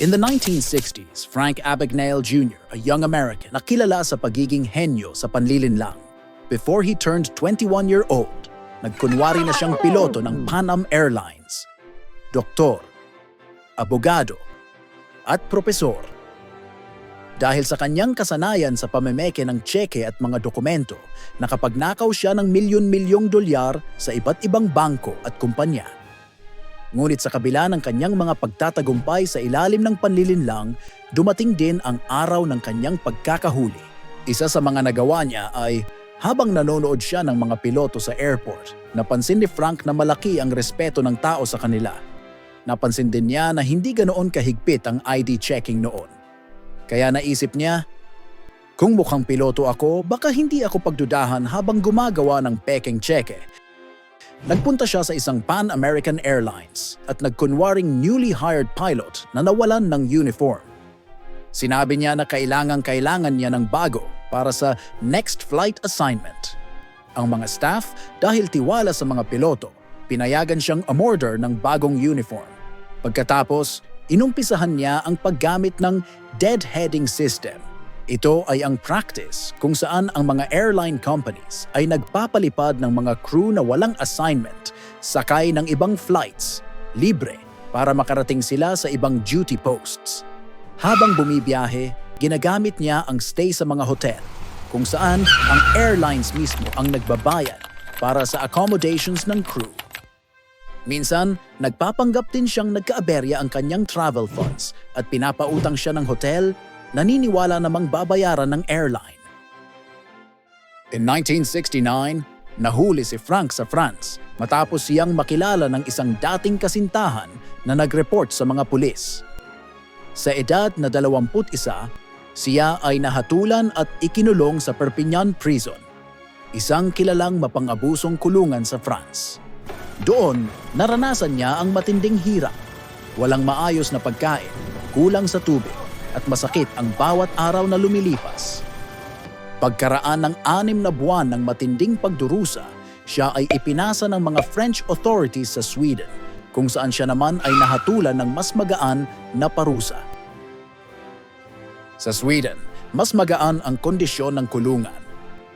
In the 1960s, Frank Abagnale Jr., a young American, nakilala sa pagiging henyo sa panlilinlang. Before he turned 21 year old, nagkunwari na siyang piloto ng Pan Am Airlines. Doktor, abogado, at propesor. Dahil sa kanyang kasanayan sa pamemeke ng tseke at mga dokumento, nakapagnakaw siya ng milyon-milyong dolyar sa iba't ibang bangko at kumpanya. Ngunit sa kabila ng kanyang mga pagtatagumpay sa ilalim ng panlilinlang, dumating din ang araw ng kanyang pagkakahuli. Isa sa mga nagawa niya ay habang nanonood siya ng mga piloto sa airport, napansin ni Frank na malaki ang respeto ng tao sa kanila. Napansin din niya na hindi ganoon kahigpit ang ID checking noon. Kaya naisip niya, kung mukhang piloto ako, baka hindi ako pagdudahan habang gumagawa ng peking cheque Nagpunta siya sa isang Pan American Airlines at nagkunwaring newly hired pilot na nawalan ng uniform. Sinabi niya na kailangang-kailangan niya ng bago para sa next flight assignment. Ang mga staff, dahil tiwala sa mga piloto, pinayagan siyang umorder ng bagong uniform. Pagkatapos, inumpisahan niya ang paggamit ng deadheading system ito ay ang practice kung saan ang mga airline companies ay nagpapalipad ng mga crew na walang assignment sakay ng ibang flights, libre, para makarating sila sa ibang duty posts. Habang bumibiyahe, ginagamit niya ang stay sa mga hotel, kung saan ang airlines mismo ang nagbabayad para sa accommodations ng crew. Minsan, nagpapanggap din siyang nagkaaberya ang kanyang travel funds at pinapautang siya ng hotel naniniwala namang babayaran ng airline. In 1969, nahuli si Frank sa France matapos siyang makilala ng isang dating kasintahan na nag-report sa mga pulis. Sa edad na 21, siya ay nahatulan at ikinulong sa Perpignan Prison, isang kilalang mapangabusong kulungan sa France. Doon, naranasan niya ang matinding hirap, walang maayos na pagkain, kulang sa tubig, at masakit ang bawat araw na lumilipas. Pagkaraan ng anim na buwan ng matinding pagdurusa, siya ay ipinasa ng mga French authorities sa Sweden, kung saan siya naman ay nahatulan ng mas magaan na parusa. Sa Sweden, mas magaan ang kondisyon ng kulungan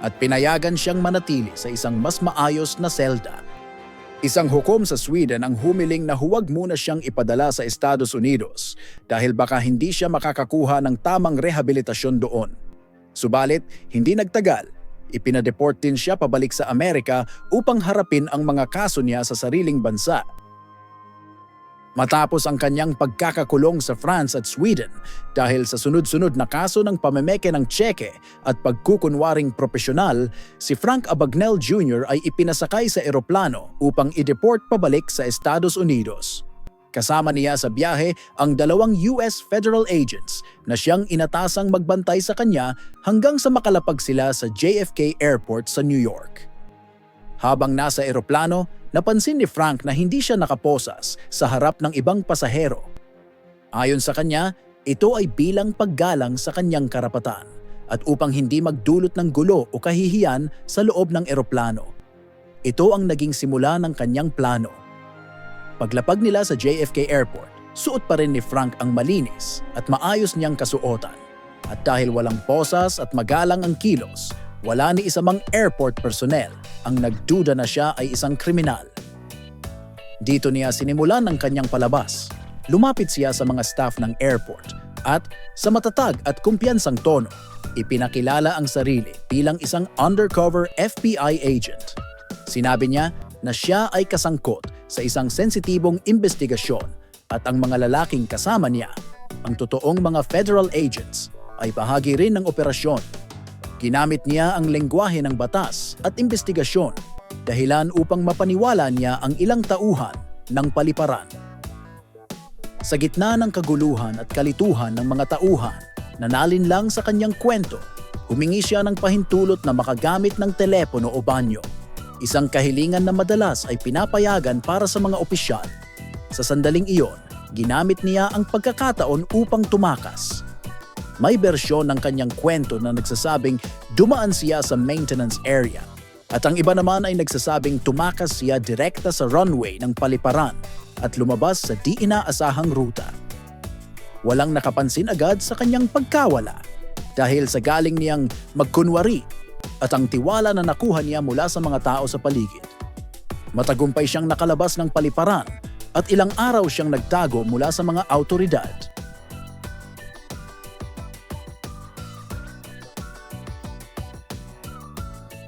at pinayagan siyang manatili sa isang mas maayos na selda Isang hukom sa Sweden ang humiling na huwag muna siyang ipadala sa Estados Unidos dahil baka hindi siya makakakuha ng tamang rehabilitasyon doon. Subalit, hindi nagtagal, ipinadeport din siya pabalik sa Amerika upang harapin ang mga kaso niya sa sariling bansa Matapos ang kanyang pagkakakulong sa France at Sweden dahil sa sunod-sunod na kaso ng pamemeke ng tseke at pagkukunwaring profesional, si Frank Abagnale Jr. ay ipinasakay sa eroplano upang i-deport pabalik sa Estados Unidos. Kasama niya sa biyahe ang dalawang US federal agents na siyang inatasang magbantay sa kanya hanggang sa makalapag sila sa JFK Airport sa New York. Habang nasa eroplano, napansin ni Frank na hindi siya nakaposas sa harap ng ibang pasahero. Ayon sa kanya, ito ay bilang paggalang sa kanyang karapatan at upang hindi magdulot ng gulo o kahihiyan sa loob ng eroplano. Ito ang naging simula ng kanyang plano. Paglapag nila sa JFK Airport, suot pa rin ni Frank ang malinis at maayos niyang kasuotan. At dahil walang posas at magalang ang kilos, wala ni isa mang airport personnel ang nagduda na siya ay isang kriminal. Dito niya sinimulan ang kanyang palabas. Lumapit siya sa mga staff ng airport at sa matatag at kumpiyansang tono, ipinakilala ang sarili bilang isang undercover FBI agent. Sinabi niya na siya ay kasangkot sa isang sensitibong investigasyon at ang mga lalaking kasama niya, ang totoong mga federal agents, ay bahagi rin ng operasyon Ginamit niya ang lengguwahe ng batas at investigasyon dahilan upang mapaniwala niya ang ilang tauhan ng paliparan. Sa gitna ng kaguluhan at kalituhan ng mga tauhan na nalinlang sa kanyang kwento, humingi siya ng pahintulot na makagamit ng telepono o banyo. Isang kahilingan na madalas ay pinapayagan para sa mga opisyal. Sa sandaling iyon, ginamit niya ang pagkakataon upang tumakas may bersyon ng kanyang kwento na nagsasabing dumaan siya sa maintenance area. At ang iba naman ay nagsasabing tumakas siya direkta sa runway ng paliparan at lumabas sa di inaasahang ruta. walang nakapansin agad sa kanyang pagkawala dahil sa galing niyang magkunwari at ang tiwala na nakuha niya mula sa mga tao sa paligid. Matagumpay siyang nakalabas ng paliparan at ilang araw siyang nagtago mula sa mga autoridad.